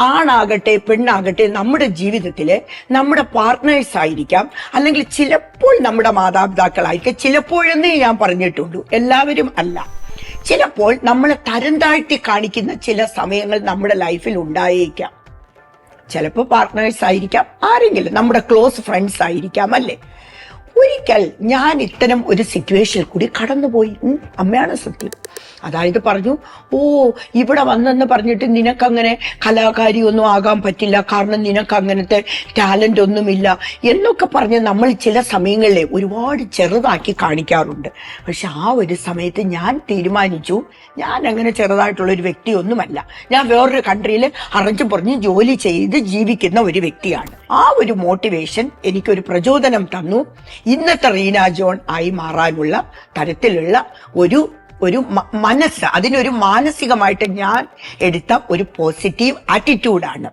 ആണാകട്ടെ പെണ്ണാകട്ടെ നമ്മുടെ ജീവിതത്തിൽ നമ്മുടെ പാർട്ട്നേഴ്സ് ആയിരിക്കാം. അല്ലെങ്കിൽ ചിലപ്പോൾ നമ്മുടെ മാതാപിതാക്കളായിരിക്കാം. ചിലപ്പോഴെന്നേ ഞാൻ പറഞ്ഞിട്ടുള്ളൂ. എല്ലാവരും അല്ല. ചിലപ്പോൾ നമ്മളെ തരം താഴ്ത്തി കാണിക്കുന്ന ചില സമയങ്ങൾ നമ്മുടെ ലൈഫിൽ ഉണ്ടായേക്കാം. ചിലപ്പോൾ പാർട്ട്നേഴ്സ് ആയിരിക്കാം. ആരെങ്കിലും നമ്മുടെ ക്ലോസ് ഫ്രണ്ട്സ് ആയിരിക്കാം അല്ലേ? ഒരിക്കൽ ഞാൻ ഇത്തരം ഒരു സിറ്റുവേഷനിൽ കൂടി കടന്നുപോയി. അമ്മയാണ് സത്യം. അതായത് പറഞ്ഞു ഓ ഇവിടെ വന്നെന്ന് പറഞ്ഞിട്ട് നിനക്കങ്ങനെ കലാകാരി ഒന്നും ആകാൻ പറ്റില്ല. കാരണം നിനക്ക് അങ്ങനത്തെ ടാലന്റ് ഒന്നുമില്ല. എന്നൊക്കെ പറഞ്ഞ് നമ്മൾ ചില സമയങ്ങളിൽ ഒരുപാട് ചെറുതാക്കി കാണിക്കാറുണ്ട്. പക്ഷെ ആ ഒരു സമയത്ത് ഞാൻ തീരുമാനിച്ചു ഞാൻ അങ്ങനെ ചെറുതായിട്ടുള്ള ഒരു വ്യക്തിയൊന്നുമല്ല. ഞാൻ വേറൊരു കൺട്രിയിൽ അറിഞ്ഞു പറഞ്ഞ് ജോലി ചെയ്ത് ജീവിക്കുന്ന ഒരു വ്യക്തിയാണ്. ആ ഒരു മോട്ടിവേഷൻ എനിക്കൊരു പ്രചോദനം തന്നു. ഇന്നത്തെ റീന ജോൺ ആയി മാറാനുള്ള തരത്തിലുള്ള ഒരു ഒരു മനസ്സ് അതിനൊരു മാനസികമായിട്ട് ഞാൻ എടുത്ത ഒരു പോസിറ്റീവ് ആറ്റിറ്റ്യൂഡാണ്